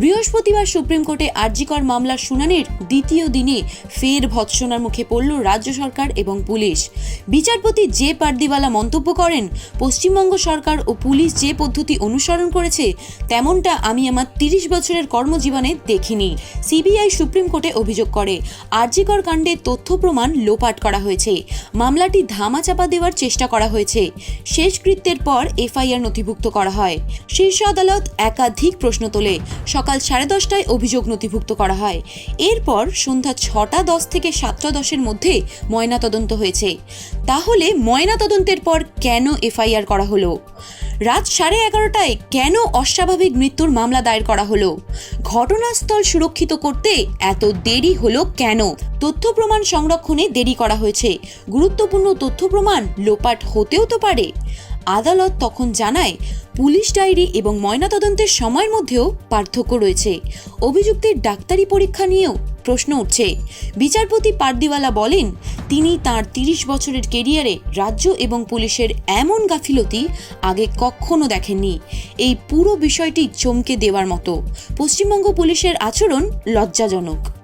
বৃহস্পতিবার সুপ্রিম কোর্টে আরজিকর মামলার শুনানির দ্বিতীয় দিনে ফের ভৎসনার মুখে পড়ল রাজ্য সরকার এবং পুলিশ। বিচারপতি জে পার্দিওয়ালা মন্তব্য করেন, পশ্চিমবঙ্গ সরকার ও পুলিশ যে পদ্ধতি অনুসরণ করেছে, তেমনটা আমি আমার তিরিশ বছরের কর্মজীবনে দেখিনি, সিবিআই সুপ্রিম কোর্টে অভিযোগ করে। আরজিকর কাণ্ডে তথ্য প্রমাণ লোপাট করা হয়েছে। মামলাটি ধামাচাপা দেওয়ার চেষ্টা করা হয়েছে। শেষকৃত্যের পর এফআইআর নথিভুক্ত করা হয়। শীর্ষ আদালত একাধিক প্রশ্ন তোলে। সকাল সাড়ে দশটায় অভিযোগ নথিভুক্ত করা হয়। এরপর সন্ধ্যা ছটা দশ থেকে সাতটা দশের মধ্যে ময়নাতদন্ত হয়েছে। তাহলে ময়নাতদন্তের পর কেন এফআইআর করা হলো? রাত সাড়ে এগারোটায় কেন অস্বাভাবিক মৃত্যুর মামলা দায়ের করা হলো? ঘটনাস্থল সুরক্ষিত করতে এত দেরি হলো কেন? তথ্য প্রমাণ সংরক্ষণে দেরি করা হয়েছে। গুরুত্বপূর্ণ তথ্য প্রমাণ লোপাট হতেও তো পারে। আদালত তখন জানায়, পুলিশ ডায়েরি এবং ময়নাতদন্তের সময়ের মধ্যেও পার্থক্য রয়েছে। অভিযুক্তের ডাক্তারি পরীক্ষা নিয়েও প্রশ্ন উঠছে। বিচারপতি পার্দিওয়ালা বলেন, তিনি তার তিরিশ বছরের কেরিয়ারে রাজ্য এবং পুলিশের এমন গাফিলতি আগে কখনো দেখেননি। এই পুরো বিষয়টি চমকে দেওয়ার মতো। পশ্চিমবঙ্গ পুলিশের আচরণ লজ্জাজনক।